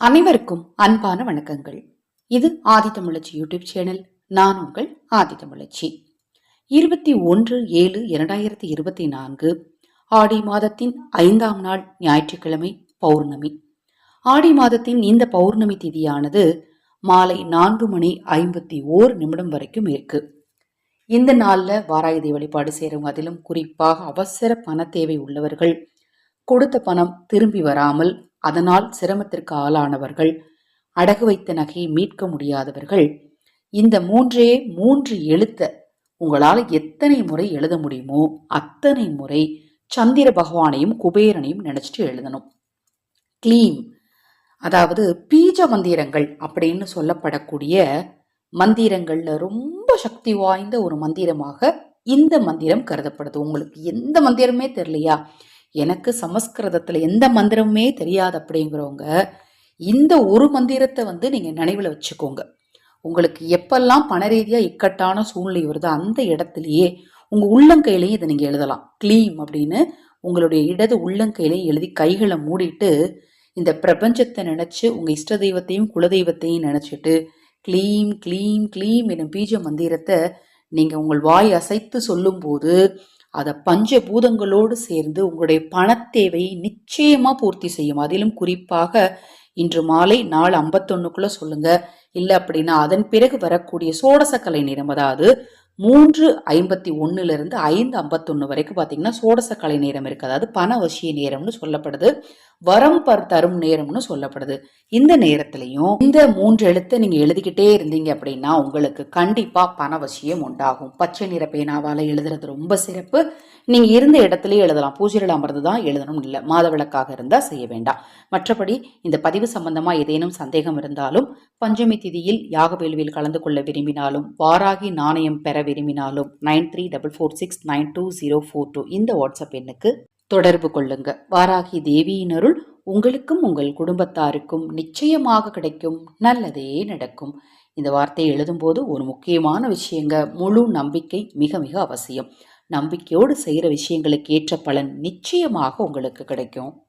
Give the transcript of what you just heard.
அனைவருக்கும் அன்பான வணக்கங்கள். இது ஆதித்தமிழச்சி யூடியூப் சேனல். நான் உங்கள் ஆதித்தமிழச்சி இருபத்தி ஒன்று ஏழு இரண்டாயிரத்தி இருபத்தி நான்கு ஆடி மாதத்தின் ஐந்தாம் நாள் ஞாயிற்றுக்கிழமை பௌர்ணமி. ஆடி மாதத்தின் இந்த பௌர்ணமி திதியானது மாலை நான்கு மணி ஐம்பத்தி ஓர் நிமிடம் வரைக்கும் இருக்கு. இந்த நாளில் வாராயுதை வழிபாடு செய்கிறவங்க அதிலும் குறிப்பாக அவசர பண தேவை உள்ளவர்கள் கொடுத்த பணம் திரும்பி வராமல் அதனால் சிரமத்திற்கு ஆளானவர்கள் அடகு வைத்த நகையை மீட்க முடியாதவர்கள் இந்த மூன்றே மூன்று எழுத்த உங்களால் எத்தனை முறை எழுத முடியுமோ அத்தனை முறை சந்திர பகவானையும் குபேரனையும் நினைச்சிட்டு எழுதணும். கிளீம் அதாவது பீஜ மந்திரங்கள் அப்படின்னு சொல்லப்படக்கூடிய மந்திரங்களில் ரொம்ப சக்தி வாய்ந்த ஒரு மந்திரமாக இந்த மந்திரம் கருதப்படுது. உங்களுக்கு எந்த மந்திரமே தெரியலையா? எனக்கு சமஸ்கிருதத்தில் எந்த மந்திரமுமே தெரியாது அப்படிங்கிறவங்க இந்த ஒரு மந்திரத்தை வந்து நீங்கள் நினைவில் வச்சுக்கோங்க. உங்களுக்கு எப்பெல்லாம் பண ரீதியாக இக்கட்டான சூழ்நிலை வருதோ அந்த இடத்துலையே உங்கள் உள்ளங்கையிலையும் இதை நீங்கள் எழுதலாம். க்ளீம் அப்படின்னு உங்களுடைய இடது உள்ளங்கையிலையும் எழுதி கைகளை மூடிட்டு இந்த பிரபஞ்சத்தை நினச்சி உங்கள் இஷ்ட தெய்வத்தையும் குலதெய்வத்தையும் நினச்சிட்டு க்ளீம் க்ளீம் க்ளீம் எனும் பீஜ மந்திரத்தை நீங்கள் உங்கள் வாய் அசைத்து சொல்லும்போது அதை பஞ்ச பூதங்களோடு சேர்ந்து உங்களுடைய பணத்தேவையை நிச்சயமாக பூர்த்தி செய்யும். அதிலும் குறிப்பாக இன்று மாலை நாலு ஐம்பத்தொன்னுக்குள்ள சொல்லுங்க. இல்லை அப்படின்னா அதன் பிறகு வரக்கூடிய சோடசக்கலை நேரம் அதாவது மூன்று ஐம்பத்தி ஒன்னுலேருந்து ஐந்து ஐம்பத்தொன்று வரைக்கும் பார்த்தீங்கன்னா சோடசக்கலை நேரம் இருக்குது அதாவது பண வசிய நேரம்னு சொல்லப்படுது. வரம் பர் தரும் நேரம்னு சொல்லப்படுது. இந்த நேரத்திலையும் இந்த மூன்று எழுத்தை நீங்கள் எழுதிக்கிட்டே இருந்தீங்க அப்படின்னா உங்களுக்கு கண்டிப்பாக பணவசியம் உண்டாகும். பச்சை நிற பேனாவால் எழுதுறது ரொம்ப சிறப்பு. நீங்கள் இருந்த இடத்துலயே எழுதலாம். பூஜையில் அமர்ந்து தான் எழுதணும் இல்லை. மாதவிளக்காக இருந்தால் செய்ய வேண்டாம். மற்றபடி இந்த பதிவு சம்பந்தமா ஏதேனும் சந்தேகம் இருந்தாலும் பஞ்சமி திதியில் யாக வேள்வியில் கலந்து கொள்ள விரும்பினாலும் வாராகி நாணயம் பெற விரும்பினாலும் nine three double four six nine two zero four two இந்த வாட்ஸ்அப் எண்ணுக்கு தொடர்பு கொள்ளுங்க. வாராகி தேவியின் அருள் உங்களுக்கும் உங்கள் குடும்பத்தாருக்கும் நிச்சயமாக கிடைக்கும். நல்லதே நடக்கும். இந்த வார்த்தையை எழுதும்போது ஒரு முக்கியமான விஷயங்க. முழு நம்பிக்கை மிக மிக அவசியம். நம்பிக்கையோடு செய்கிற விஷயங்களுக்கு ஏற்ற பலன் நிச்சயமாக உங்களுக்கு கிடைக்கும்.